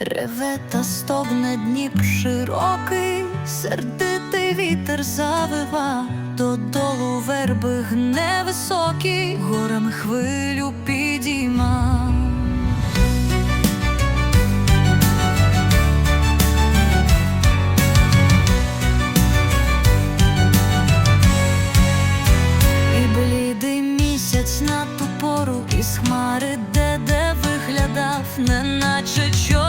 Реве та стогне Дніп широкий, сердитий вітер завива, додолу верби гне високі, горами хвилю підійма. І блідий місяць на ту пору із хмари, де де виглядав, неначе човен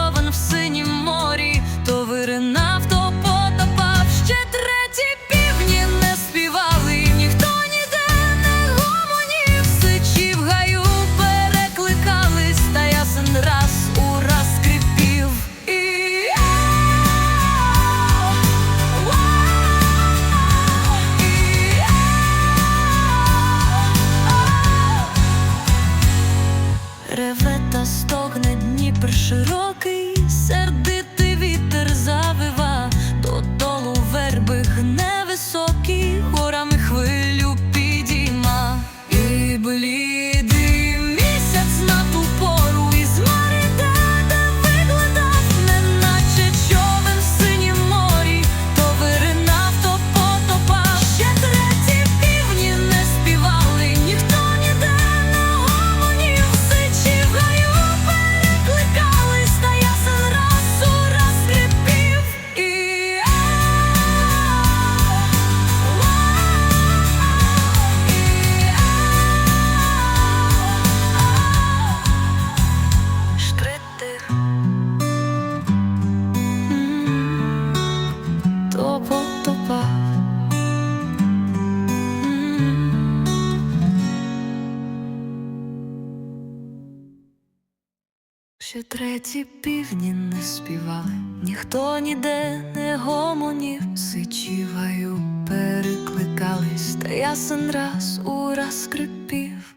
Та стогне Дніпр широкий, сердитий Ще треті півні не співали, ніхто ніде не гомонів, сичіваю перекликались, та ясен раз у раз скрипів.